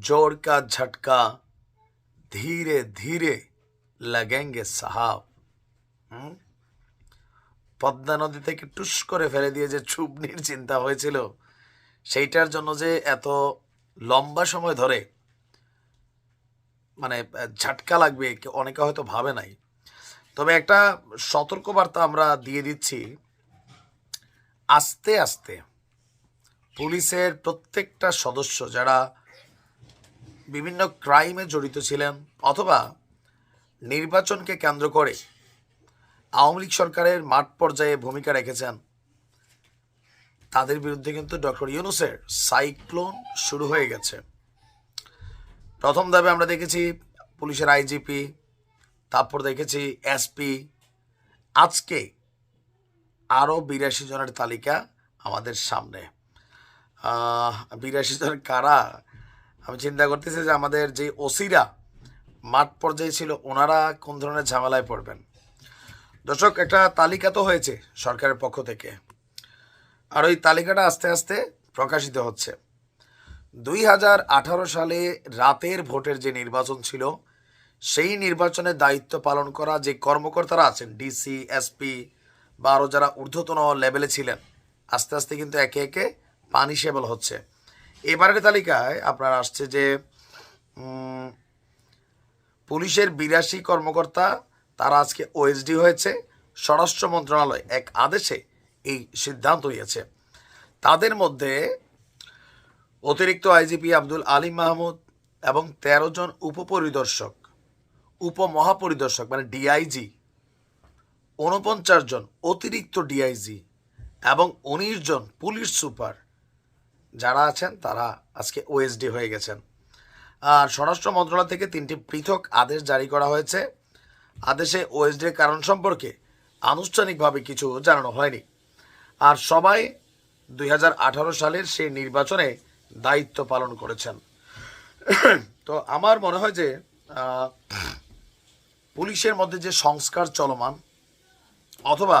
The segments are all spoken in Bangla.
जोर का झटका धीरे धीरे लगेंगे সাহাব হুম? পদ্মা নদী থেকে টুস করে ফেলে দিয়ে যে চুবনির চিন্তা হয়েছিল সেইটার জন্য যে এত লম্বা সময় ধরে মানে আহ, ঝাটকা লাগবে কে- অনেকে হয়তো ভাবে নাই তবে একটা সতর্কবার্তা আমরা দিয়ে দিচ্ছি আস্তে আস্তে পুলিশের প্রত্যেকটা সদস্য যারা বিভিন্ন ক্রাইমে জড়িত ছিলেন অথবা নির্বাচনকে কেন্দ্র করে আওয়ামী লীগ সরকারের মাঠ পর্যায়ে ভূমিকা রেখেছেন। তাদের বিরুদ্ধে কিন্তু ডক্টর ইউনুসের সাইক্লোন শুরু হয়ে গেছে। প্রথম ধাপে আমরা দেখেছি পুলিশের আইজিপি, তারপর দেখেছি এসপি। আজকে আরও বিরাশি জনের তালিকা আমাদের সামনে। বিরাশি জন কারা? আমি চিন্তা করতেছি যে আমাদের যে ওসিরা মাঠ পর্যায়ে ছিল, ওনারা কোন ধরনের ঝামেলায় পড়বেন? দর্শক, একটা তালিকা তো হয়েছে সরকারের পক্ষ থেকে। আর ওই তালিকাটা আস্তে আস্তে প্রকাশিত হচ্ছে। দুই হাজার আঠারো সালে রাতের ভোটের যে নির্বাচন ছিল, সেই নির্বাচনের দায়িত্ব পালন করা যে কর্মকর্তারা আছেন, ডিসি, এসপি বা আরও যারা ঊর্ধ্বতন লেভেলে ছিলেন, আস্তে আস্তে কিন্তু একে একে পানিশেবল হচ্ছে। এবারের তালিকায় আপনার আসছে যে পুলিশের বিরাশি কর্মকর্তা, তারা আজকে ওএসডি হয়েছে। স্বরাষ্ট্র মন্ত্রণালয় এক আদেশে এই সিদ্ধান্ত নিয়েছে। তাদের মধ্যে অতিরিক্ত আইজিপি আব্দুল আলিম মাহমুদ এবং তেরো জন উপপরিদর্শক, উপমহাপরিদর্শক মানে ডিআইজি উনপঞ্চাশ জন অতিরিক্ত ডিআইজি এবং উনিশ জন পুলিশ সুপার যারা আছেন, তারা আজকে ওএসডি হয়ে গেছেন। আর স্বরাষ্ট্র মন্ত্রণালয় থেকে তিনটি পৃথক আদেশ জারি করা হয়েছে। আদেশে ওএসডির কারণ সম্পর্কে আনুষ্ঠানিকভাবে কিছু জানানো হয়নি। আর সবাই দুই হাজার আঠারো সালের সেই নির্বাচনে দায়িত্ব পালন করেছেন। তো আমার মনে হয় যে পুলিশের মধ্যে যে সংস্কার চলমান, অথবা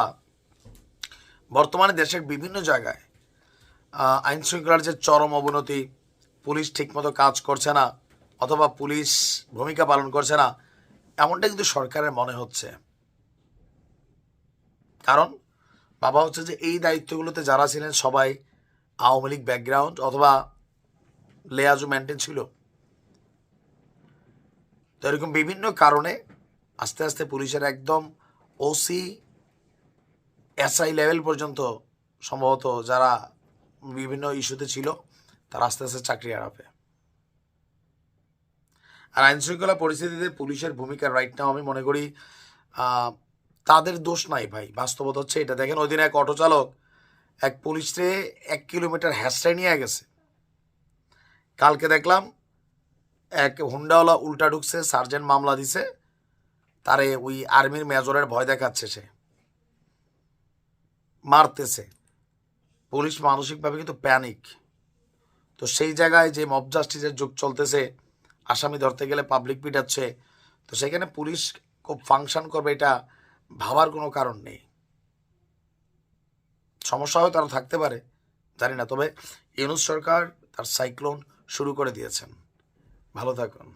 বর্তমানে দেশের বিভিন্ন জায়গায় আইন শৃঙ্খলার যে চরম অবনতি, পুলিশ ঠিকমতো কাজ করছে না অথবা পুলিশ ভূমিকা পালন করছে না এমনটা কিন্তু সরকারের মনে হচ্ছে। কারণ বাবা হচ্ছে যে এই দায়িত্বগুলোতে যারা ছিলেন সবাই আওয়ামী লীগ ব্যাকগ্রাউন্ড অথবা লেয়াজু মেনটেন ছিল। তো এরকম বিভিন্ন কারণে আস্তে আস্তে পুলিশের একদম ওসি এসআই লেভেল পর্যন্ত সম্ভবত যারা বিভিন্ন ইস্যুতে ছিল, তারা আস্তে আস্তে চাকরি হারাবে। আর আইন শৃঙ্খলা পরিস্থিতিতে পুলিশের ভূমিকা রাইট নাও আমি মনে করি তাদের দোষ নাই ভাই। বাস্তবতা হচ্ছে এটা। দেখেন ওই দিন এক অটো চালক এক পুলিশে এক কিলোমিটার হ্যাশটাই নিয়ে গেছে। কালকে দেখলাম এক হুন্ডাওয়ালা উল্টা ঢুকছে, সার্জেন্ট মামলা দিছে, তারে ওই আর্মির মেজরের ভয় দেখাচ্ছে সে। মারতেছে। পুলিশ মানসিকভাবে কিন্তু প্যানিক তো সেই জায়গায় যে মব জাস্টিসের যুগ চলতেছে, আসামি ধরতে গেলে পাবলিক পিটাচ্ছে, তো সেখানে পুলিশ খুব ফাংশন করবে এটা ভাবার কোনো কারণ নেই। সমস্যা হয় তারা থাকতে পারে, জানি না, তবে ইউনুস সরকার তার সাইক্লোন শুরু করে দিয়েছেন। ভালো থাকুন।